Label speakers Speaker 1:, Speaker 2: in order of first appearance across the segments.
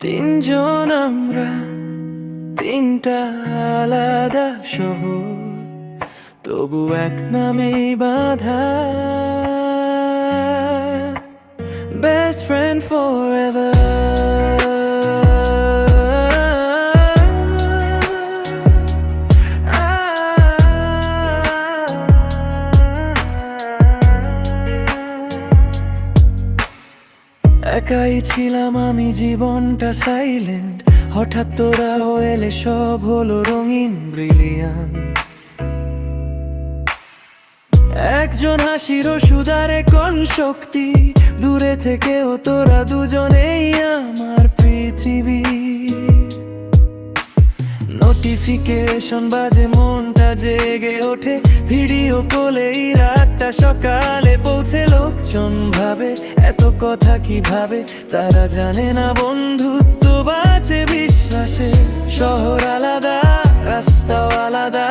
Speaker 1: তিনজন আমরা তিনটা আলাদা শহর তবু এক নামে বাধা। বেস্ট ফ্রেন্ড ফর এভার একাই ছিলাম আমি জীবনটা সাইলেন্ট হঠাৎ তোরা এলে সব হলো রঙিন ব্রিলিয়ান একজন হাসির সুদারে কোন শক্তি? দূরে থেকেও তোরা দুজনেই আমার পৃথিবী। নোটিফিকেশন বাজে মনটা জেগে ওঠে। ভিডিও কলেই রাতটা সকালে পৌঁছে লোকজন ভাবে এত কথা কীভাবে তারা জানে না বন্ধুত্ব বাঁচে বিশ্বাসে। শহর আলাদা রাস্তাও আলাদা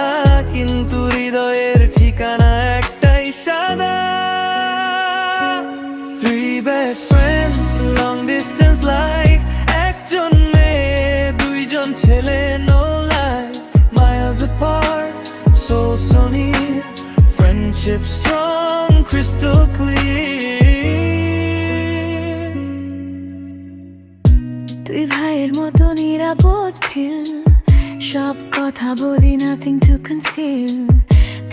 Speaker 1: কিন্তু হৃদয়ের ঠিকানা একটাই সাদা। Three best friends, long distance life একজন মেয়ে দুইজন ছেলে friendship strong crystal clear.
Speaker 2: তুই ভাইয়ের মতো নিরাপদ ফিল সব কথা বলি নাথিং টু কনসিল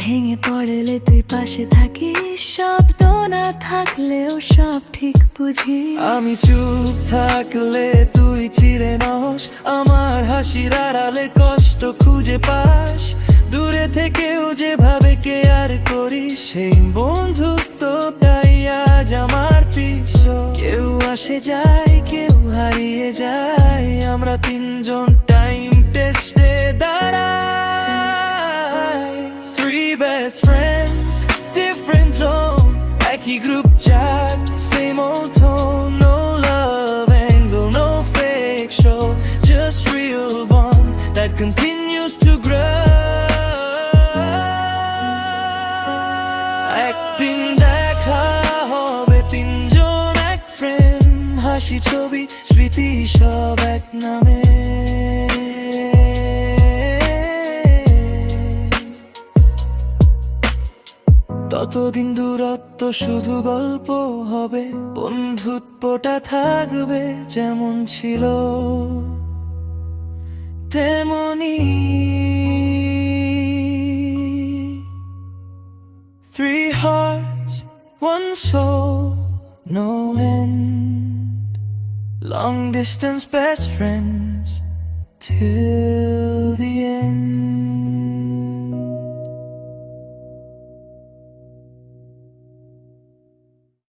Speaker 2: ভেঙে পড়লে তুই পাশে থাকিস শব্দ না থাকলেও সব ঠিক বুঝি
Speaker 1: আমি চুপ থাকলে তুই চিরে নস আমার হাসির আড়ালে কষ্ট খুঁজে পাস। দূরে থেকেও যেভাবে কেয়ার করি, সেই বন্ধুত্বটাই আজ আমার পিস কেউ আসে যায়, কেউ হারিয়ে যায়, আমরা তিনজন টাইম টেস্টে দাঁড়াই। Three best friends different zone একই গ্রুপ চ্যাট হাসি ছবি স্মৃতি সব এক নামে ততদিন দূরত্ব শুধু গল্প হবে বন্ধুত্বটা থাকবে যেমন ছিল তেমনি Three hearts, one soul, no end. Long distance best friends till the end.